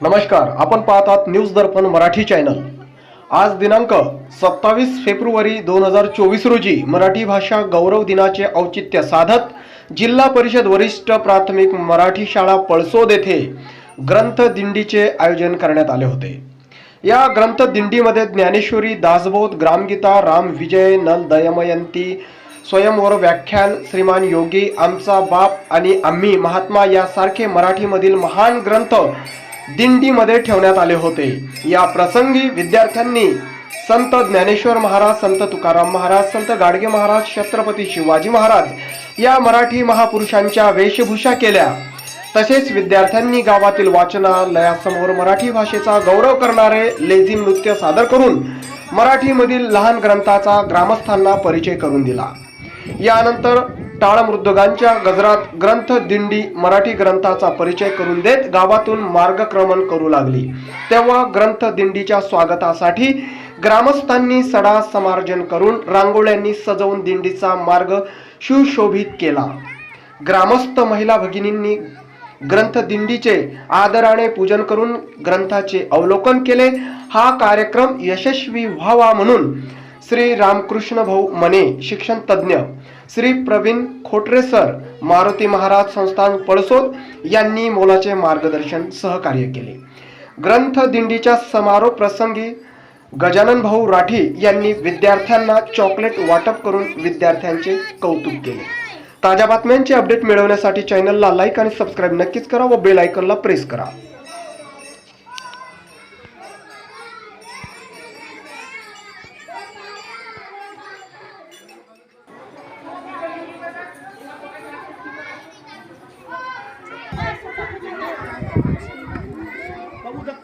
नमस्कार आपण पाहतात न्यूज दर्पण मराठी चॅनल. आज दिनांक सत्तावीस फेब्रुवारी दोन हजार चोवीस रोजी मराठी भाषा गौरव दिनाचे औचित्य साधत जिल्हा परिषद वरिष्ठ प्राथमिक मराठी शाळा पळसोद येथे ग्रंथ दिंडीचे आयोजन करण्यात आले होते. या ग्रंथ दिंडीमध्ये ज्ञानेश्वरी दासबोध ग्रामगीता राम विजय नल दयमयंती स्वयंवर व्याख्यान श्रीमान योगी आमचा बाप आणि आम्ही महात्मा यासारखे मराठीमधील महान ग्रंथ दिंडीमध्ये ठेवण्यात आले होते. या प्रसंगी विद्यार्थ्यांनी संत ज्ञानेश्वर महाराज संत तुकाराम महाराज संत गाडगे महाराज छत्रपती शिवाजी महाराज या मराठी महापुरुषांच्या वेशभूषा केल्या. तसेच विद्यार्थ्यांनी गावातील वाचनालयासमोर मराठी भाषेचा गौरव करणारे लेझिम नृत्य सादर करून मराठीमधील लहान ग्रंथाचा ग्रामस्थांना परिचय करून दिला. यानंतर टाळ मृदुगांच्या गजरात ग्रंथ दिंडी मराठी ग्रंथाचा परिचय करून देत गावातून मार्गक्रमण करू लागली. तेव्हा ग्रंथ दिंडीच्या स्वागतासाठी ग्रामस्थांनी सडा समार्जन करून रांगोळ्यांनी सजवून दिंडीचा मार्ग सुशोभित केला. ग्रामस्थ महिला भगिनींनी ग्रंथ दिंडीचे आदराने पूजन करून ग्रंथाचे अवलोकन केले. हा कार्यक्रम यशस्वी व्हावा म्हणून श्री रामकृष्ण भाऊ मने शिक्षण तज्ज्ञ श्री प्रवीण खोटरे सर मारुती महाराज संस्थान पळसोद यांनी मोलाचे मार्गदर्शन सहकार्य केले. ग्रंथ दिंडीच्या समारोप प्रसंगी गजानन भाऊ राठी यांनी विद्यार्थ्यांना चॉकलेट वाटप करून विद्यार्थ्यांचे कौतुक केले. ताज्या बातम्यांचे अपडेट मिळवण्यासाठी चॅनलला लाईक आणि सबस्क्राईब नक्कीच करा व बेल आयकनला प्रेस करा.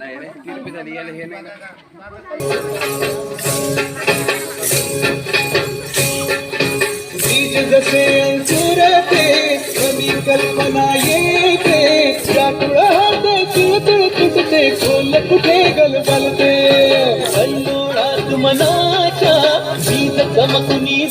असं बीज जसे अंकुरते कमी कल्पना येते. चाटुळात तुळतुळ तुटते खोल कुठे गलबलते. संडोळात मनाच्या बीज चमकुनी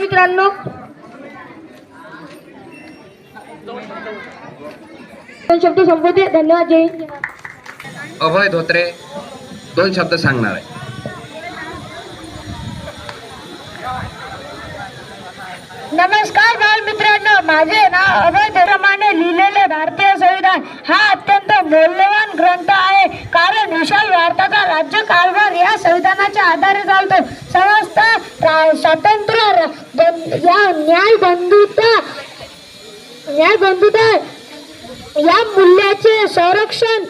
मित्रांनो. दोन शब्द संपवते. धन्यवाद जय अभय धोत्रे दोन शब्द सांगणार आहे. नमस्कार बालमित्रांनो माझे नाव अभय लिहिलेले भारतीय संविधान हा अत्यंत मौल्यवान ग्रंथ आहे. कारण विशाल भारताचा राज्य कारभार या संविधानाच्या आधारे चालतो. समस्त रा- स्वातंत्र्य र- बं- या न्याय बंधुता न्याय बंधुता या मूल्याचे संरक्षण